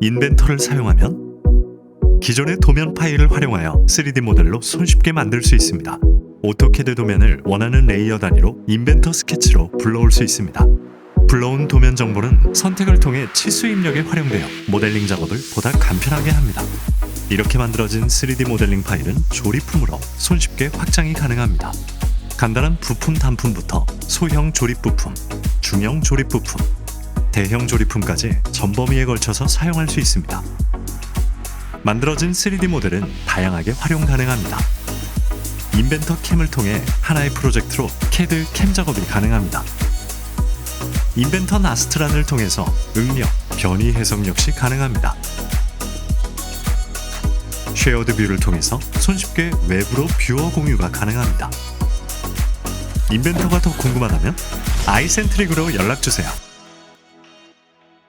인벤터를 사용하면 기존의 도면 파일을 활용하여 3D 모델로 손쉽게 만들 수 있습니다. 오토캐드 도면을 원하는 레이어 단위로 인벤터 스케치로 불러올 수 있습니다. 불러온 도면 정보는 선택을 통해 치수 입력에 활용되어 모델링 작업을 보다 간편하게 합니다. 이렇게 만들어진 3D 모델링 파일은 조립품으로 손쉽게 확장이 가능합니다. 간단한 부품 단품부터 소형 조립 부품, 중형 조립 부품, 대형 조립품까지 전 범위에 걸쳐서 사용할 수 있습니다. 만들어진 3D 모델은 다양하게 활용 가능합니다. 인벤터 캠을 통해 하나의 프로젝트로 CAD 캠 작업이 가능합니다. 인벤터 나스트란을 통해서 응력, 변이 해석 역시 가능합니다. 쉐어드 뷰를 통해서 손쉽게 외부로 뷰어 공유가 가능합니다. 인벤터가 더 궁금하다면 아이센트릭으로 연락 주세요.